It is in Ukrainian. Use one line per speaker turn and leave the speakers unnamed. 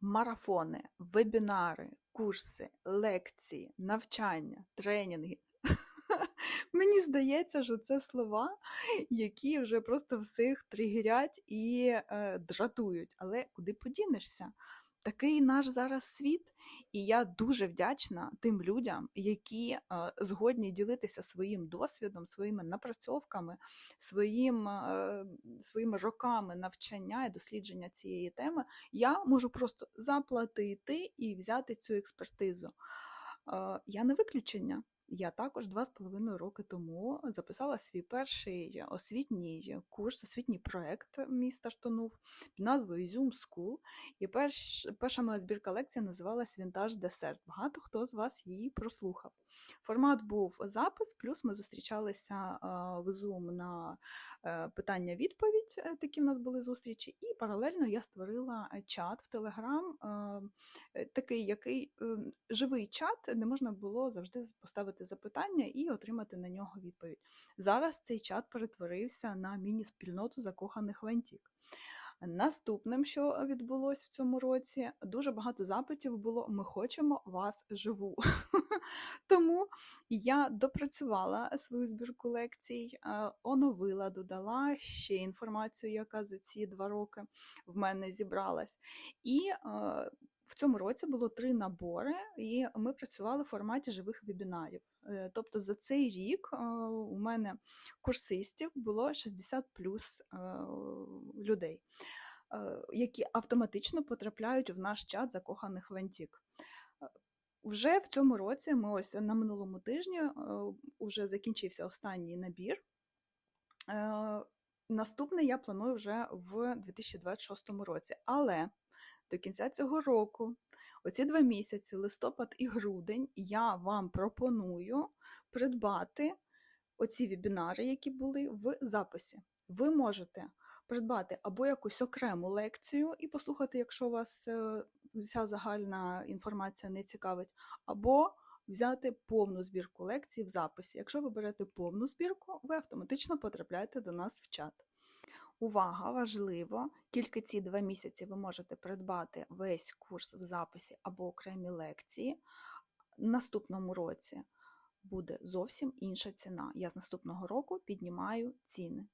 марафони, вебінари, курси, лекції, навчання, тренінги. Мені здається, що це слова, які вже просто всіх тригерять і е, дратують. Але куди подінешся? Такий наш зараз світ, і я дуже вдячна тим людям, які е, згодні ділитися своїм досвідом, своїми напрацьовками, своїм, е, своїми роками навчання і дослідження цієї теми. Я можу просто заплатити і взяти цю експертизу. Е, Я не виключення. Я також два з половиною роки тому записала свій перший освітній курс, освітній проект мій стартанув під назвою Zoom School. І перш, перша моя збірка лекцій називалась Вінтаж Десерт. Багато хто з вас її прослухав. Формат був запис, плюс ми зустрічалися е, в Zoom на е, питання-відповідь. е, Такі в нас були зустрічі, і паралельно я створила чат в Telegram, такий, який е, живий чат, де можна було завжди з- поставити запитання і отримати на нього відповідь. Зараз цей чат перетворився на міні-спільноту закоханих в Антік. Наступним, що відбулося в цьому році, дуже багато запитів було: ми хочемо вас живу. Тому я допрацювала свою збірку лекцій, е, оновила, додала ще інформацію, яка за ці два роки в мене зібралась. І е, в цьому році було три набори, і ми працювали в форматі живих вебінарів. Е, Тобто за цей рік е, у мене курсистів було 60 плюс е, людей, які автоматично потрапляють в наш чат закоханих в Антік. Вже в цьому році ми ось на минулому тижні вже закінчився останній набір. Наступний я планую вже в 2026 році. Але до кінця цього року, оці два місяці, листопад і грудень, я вам пропоную придбати оці вебінари, які були в записі. Ви можете придбати або якусь окрему лекцію і послухати, якщо вас е, вся загальна інформація не цікавить, або взяти повну збірку лекцій в записі. Якщо ви берете повну збірку, ви автоматично потрапляєте до нас в чат. Увага, важливо! Тільки ці два місяці ви можете придбати весь курс в записі або окремі лекції. Наступному році буде зовсім інша ціна. Я з наступного року піднімаю ціни.